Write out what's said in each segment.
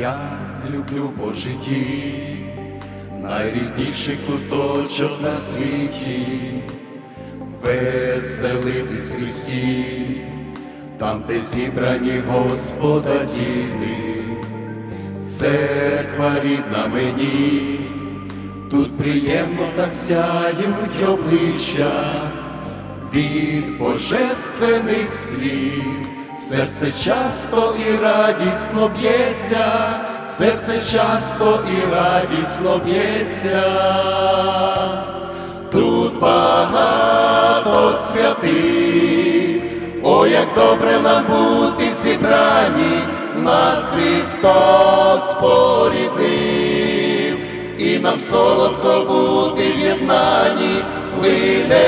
Я люблю по житті, найрідніший куточок на світі, веселитись в Христі, там, де зібрані Господа діти, церква рідна мені, тут приємно так сяють обличчя від божественних слів, серце часто і радісно б'ється, серце часто і радісно б'ється, тут багато святих, о, як добре нам бути в зібранні, нас Христос поріднив, і нам солодко бути в плине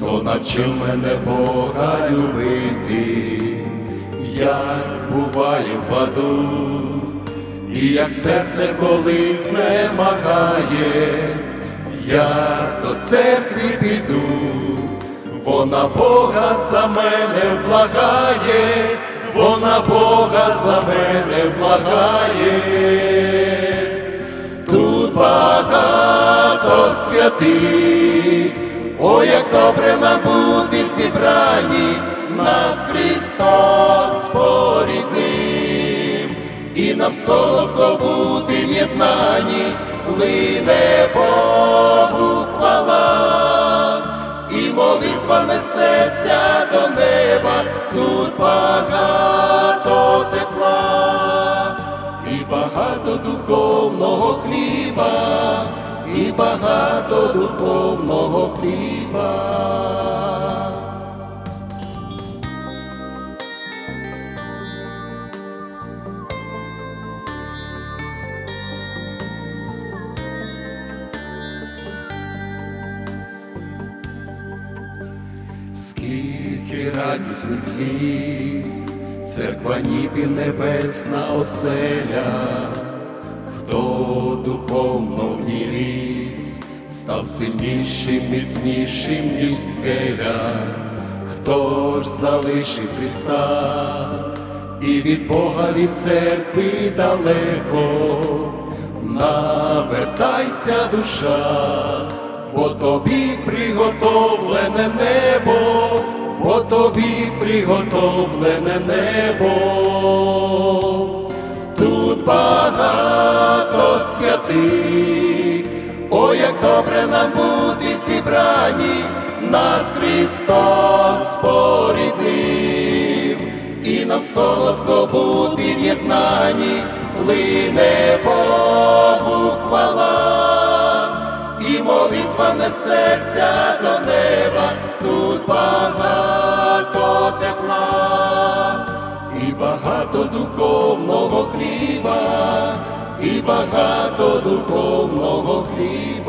хто навчив мене Бога любити, як буває в аду, і як серце колись не магає, я до церкви піду. Вона Бога за мене благає, вона Бога за мене благає, тут багато святих, о, як добре нам бути в зібранні, нас Христос поріднив, і нам солодко бути в єднанні, плине Богу хвала. І молитва несеться до неба, тут багато тепла, і багато духовного хліба, і багато духовного хліба. Скільки радісних сліз, церква ніби небесна оселя, духовно в ній ріс, став сильнішим, міцнішим, ніж скеля, хто ж залишив Христа, і від Бога від церкви далеко, навертайся душа бо тобі приготовлене небо, бо тобі приготовлене небо, тут багато святих, о, як добре нам бути в зібранні, нас Христос поріднив, і нам солодко бути в єднанні, плине Богу хвала. І молитва несеться до неба, тут багато тепла, і багато і багато духовного хліба.